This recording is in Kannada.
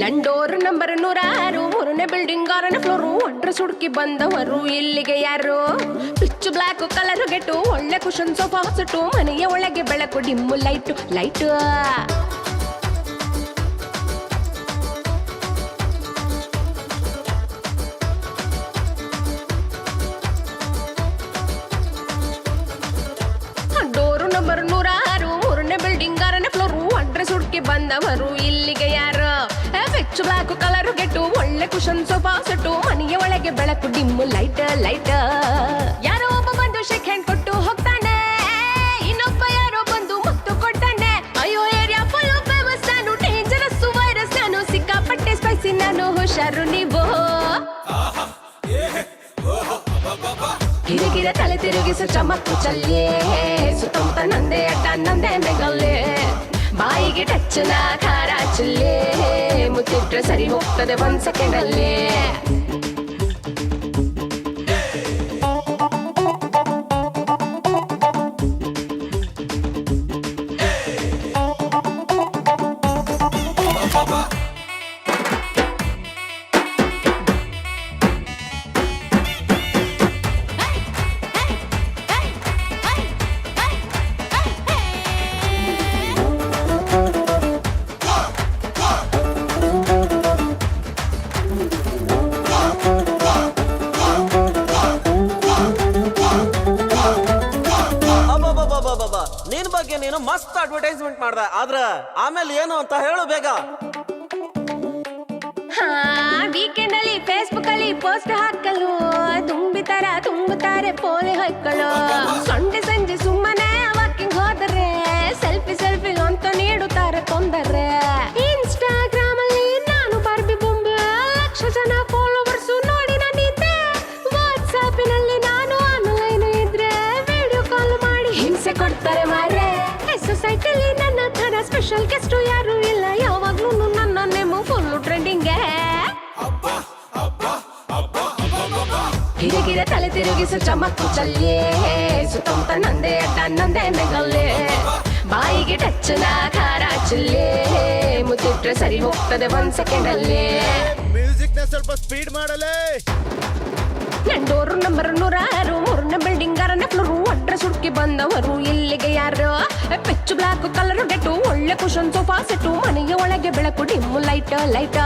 ನಂಡೋರು ನಂಬರ್ ನೂರಾರು. ಮೂರನೇ ಬಿಲ್ಡಿಂಗ್ ಆರನೇ ಫ್ಲೋರು ಅಡ್ರೆಸ್ ಹುಡುಕಿ ಬಂದವರು ಇಲ್ಲಿಗೆ ಯಾರು? ಪಿಚ್ ಬ್ಲಾಕ್ ಕಲರ್ ಗೆಟ್ಟು ಒಳ್ಳೆ ಕುಶನ್ ಸೋಫಾ ಹೊಸಟು ಮನೆಯ ಒಳಗೆ ಬೆಳಕು dim light light door number ನೂರಾರು. ಮೂರನೇ ಬಿಲ್ಡಿಂಗ್ ಆರನೇ ಫ್ಲೋರು ಅಡ್ರೆಸ್ ಹುಡುಕಿ ಬಂದವರು ಇಲ್ಲಿಗೆ ಯಾರು? ಬೆಚ್ಚು ಬ್ಲಾಕ್ ಕಲರ್ ಗೆಟ್ಟು, ಒಳ್ಳೆ ಕುಶನ್ ಸೋಫಾ ಸೆಟ್ಟು, ಮನೆಯ ಒಳಗೆ ಬೆಳಕು ಡಿಮ್ ಲೈಟ್ ಲೈಟ್. ಯಾರೋ ಒಬ್ಬ ಬಂದು ಶೇಕ್ ಹ್ಯಾಂಡ್ ಕೊಟ್ಟು ಹೋಗ್ತಾನೆ. ಇನ್ನೊಬ್ಬ ಯಾರೋ ಬಂದು ಮುತ್ತು ಕೊಡ್ತಾನೆ. ಅಯ್ಯೋ ಏರಿಯಾ ಫುಲ್ ಫೇಮಸ್, ನಾನು ಡೇಂಜರಸ್ ವೈರಸ್ ನಾನು ಸಿಕ್ಕಾಪಟ್ಟೆ ಸ್ಪೈಸಿ ನಾನು ಹುಷಾರು ನೀವು. ಕಿರಿಕಿರ ತಲೆ ತಿರುಗಿಸು, ಚಮಕ್ಕು ಚಲ್ಲಿಯೇ ಸುತ್ತಮುತ್ತ ನಂದೇ ಅಟ್ಟ ನಂದೆ ಮೆಗಲ್ಲೇ ಬಾಯಿಗೆ ಟಚ್ಚನ ಖಾರ ಚಿಲ್ಲೆ. ಮುತ್ತಿಟ್ರೆ ಸರಿ ಹೋಗ್ತದೆ ಒಂದ್ ಸೆಕೆಂಡ್ ನಿನ್ ಬಗ್ಗೆ ನೀನು ಮಸ್ತ್ ಅಡ್ವರ್ಟೈಸ್ಮೆಂಟ್ ಮಾಡ್ದ. ಆದ್ರೆ ಆಮೇಲೆ ಏನು ಅಂತ ಹೇಳು ಬೇಗ. ವೀಕೆಂಡ್ ಅಲ್ಲಿ ಫೇಸ್ಬುಕ್ ಅಲ್ಲಿ ಪೋಸ್ಟ್ ಹಾಕಲು. ತುಂಬಿತಾರ ತುಂಬುತ್ತಾರೆ ಪೋಲಿ ಹಾಕಲು. ಸಂಡೆ ನನ್ನ ತರ ಸ್ಪೆಷಲ್ ಗೆಸ್ಟ್ ಯಾರು ಇಲ್ಲ. ಯಾವಾಗ್ಲೂ ನನ್ನ ನೇಮು ಫುಲ್ ಟ್ರೆಂಡಿಂಗ್ ಗಿರಿಗಿರ ತಲೆ ತಿರುಗಿಸು ಚಮಕ್ಕು ಚಲ್ಲೇ ಸುತ್ತಮುತ್ತ ನಂದೆ ಅಡ್ಡ ನಂದೆ ಮೆಗಲ್ಲೆ. ಬಾಯಿಗೆ ಟಚ್ಚನ ಖಾರ ಚಿಲ್ಲೇ. ಮುತ್ತಿಟ್ರೆ ಸರಿ ಹೋಗ್ತದೆ ಒಂದ್ ಸೆಕೆಂಡ್ ಅಲ್ಲೇ. ಮ್ಯೂಸಿಕ್ನ ಸ್ವಲ್ಪ ಸ್ಪೀಡ್ ಮಾಡಲೇ. ನಂಡೋರು ನಂಬರ್ ನೂರಾರು ಕುಶನ್ ಸೋಫಾ ಸೆಟ್ಟು ಮನೆಯ ಒಳಗೆ ಬೆಳಕು ಡಿಮ್ಮು ಲೈಟ್ ಲೈಟ್